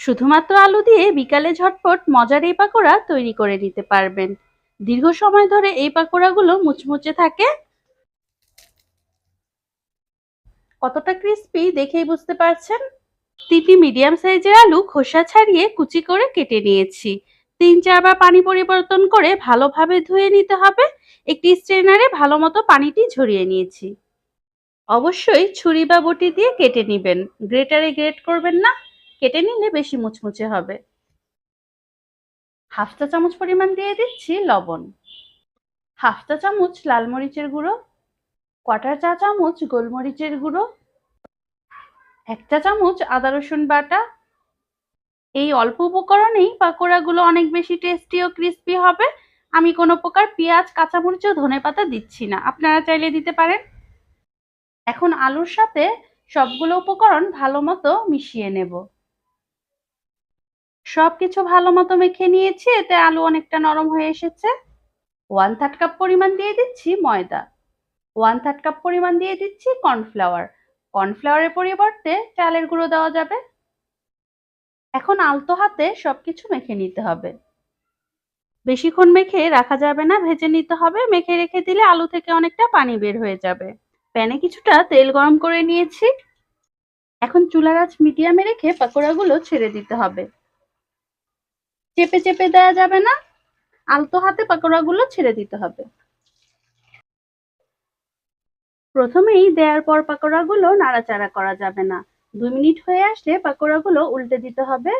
শুধুমাত্র আলু দিয়ে বিকালে ঝটপট মজার এই পাকোড়া তৈরি করে নিতে পারবেন। দীর্ঘ সময় ধরে এই পাকোড়াগুলো মুচমুচে থাকে। কতটা ক্রিস্পি দেখেই বুঝতে পারছেন? তিনটি মিডিয়াম সাইজের আলু খোসা ছাড়িয়ে কুচি করে কেটে নিয়েছি। তিন চারবার পানি পরিবর্তন করে ভালোভাবে ধুয়ে নিতে হবে। একটি স্ট্রেনারে ভালো মতো পানিটি ঝরিয়ে নিয়েছি। অবশ্যই ছুরি বা বটি দিয়ে কেটে নেবেন। গ্রেটারে গ্রেট করবেন না। কেটে নিলে বেশি মুচমুচে হবে। হাফ চা চামচ পরিমাণ দিয়ে দিচ্ছি লবণ। হাফ চা চামচ লাল মরিচের গুঁড়ো কোয়াটার চা চামচ গোলমরিচের গুঁড়ো, এক চা চামচ আদা রসুন বাটা। এই অল্প উপকরণেই পাকোড়াগুলো অনেক বেশি টেস্টি ও ক্রিস্পি হবে। আমি কোনো প্রকার পেঁয়াজ, কাঁচামরিচ ও ধনে পাতা দিচ্ছি না। আপনারা চাইলে দিতে পারেন। এখন আলুর সাথে সবগুলো উপকরণ ভালো মতো মিশিয়ে নেব। সব কিছু ভালো মতো মেখে নিয়েছি, এতে আলু অনেকটা নরম হয়ে এসেছে। ওয়ান থার্ড কাপ পরিমাণ দিয়ে দিচ্ছি ময়দা। ওয়ান থার্ড কাপ পরিমাণ দিয়ে দিচ্ছি কর্নফ্লাওয়ার কর্নফ্লাওয়ারের পরিবর্তে চালের গুঁড়ো দেওয়া যাবে। এখন আলতো হাতে সবকিছু মেখে নিতে হবে। বেশিক্ষণ মেখে রাখা যাবে না, ভেজে নিতে হবে। মেখে রেখে দিলে আলু থেকে অনেকটা পানি বের হয়ে যাবে। প্যানে কিছুটা তেল গরম করে নিয়েছি। এখন চুলার আঁচ মিডিয়ামে রেখে পাকোড়াগুলো ছেড়ে দিতে হবে। চেপে চেপে দেওয়া যাবে না। আলতো হাতে পাকোড়াগুলো ছেড়ে দিতে হবে। প্রথমেই দেওয়ার পর পাকোড়াগুলো নাড়াচাড়া করা যাবে না। দুই মিনিট হয়ে আসলে পাকোড়াগুলো উল্টে দিতে হবে।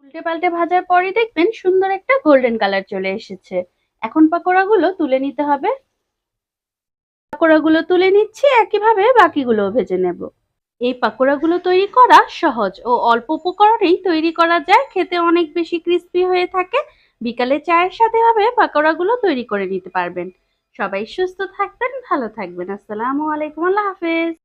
উল্টে পাল্টে ভাজার পরই দেখবেন সুন্দর একটা গোল্ডেন কালার চলে এসেছে। এখন পাকোড়াগুলো তুলে নিতে হবে। পাকোড়াগুলো তুলে নিচ্ছি, একইভাবে বাকিগুলো ভেজে নেব। এই পাকোড়াগুলো তৈরি করা সহজ ও অল্প উপকরণেই তৈরি করা যায়। খেতে অনেক বেশি ক্রিস্পি হয়ে থাকে। বিকালে চায়ের সাথে ভাবে পাকোড়াগুলো তৈরি করে নিতে পারবেন। সবাই সুস্থ থাকবেন, ভালো থাকবেন। আসসালামু আলাইকুম, আল্লাহ হাফেজ।